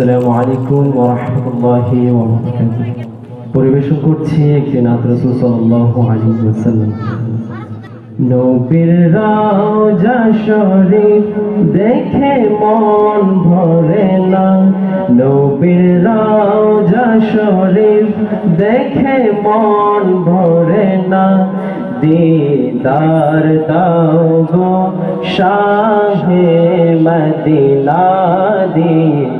আসসালামু আলাইকুম ওরহমতুল্লাহি পরিবেশন করছি একটি নাত রসুল সাল্লাল্লাহু আলাইহি ওয়াসাল্লাম। নবীর রাজা শরীফ দেখে মন ভরে না। নবীর রাজা শরীফ দেখে মন ভরে না। দিদার দাও গো শাহে মদিনা দিদার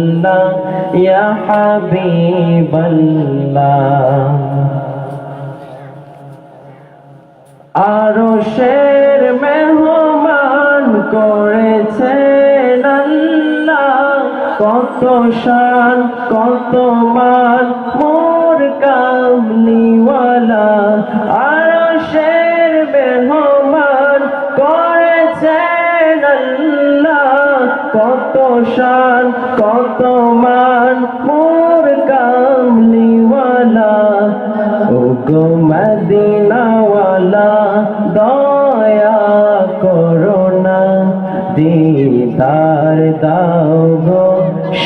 ইয়া হাবিবাল্লাহ। আরও শের মেহমান করেছেন আল্লাহ। কত শান কত মান মোর কামলিওয়ালা কত শান, কত মান, মোর কামলিওয়ালা। ও গো মদিনাওয়ালা, দয়া করো না। দিদার দাও গো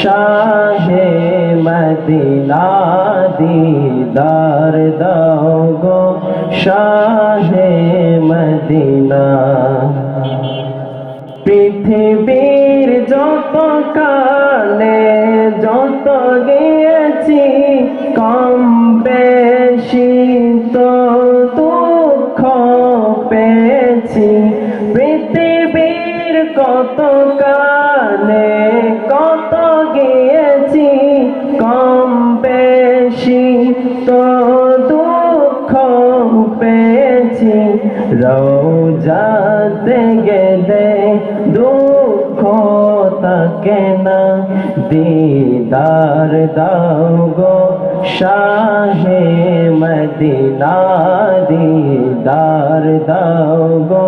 শাহে মদিনা, দিদার দাও গো শাহে মদিনা। পৃথিবীর কত কানে কত গিয়েছি, কম বেশি তো দুঃখ পেয়েছি। রোজাতে গেলে দুঃখ তাকে না, দিদার দাও গো শাহে মদিনা, দিদার দাও গো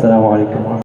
আসসালামু আলাইকুম।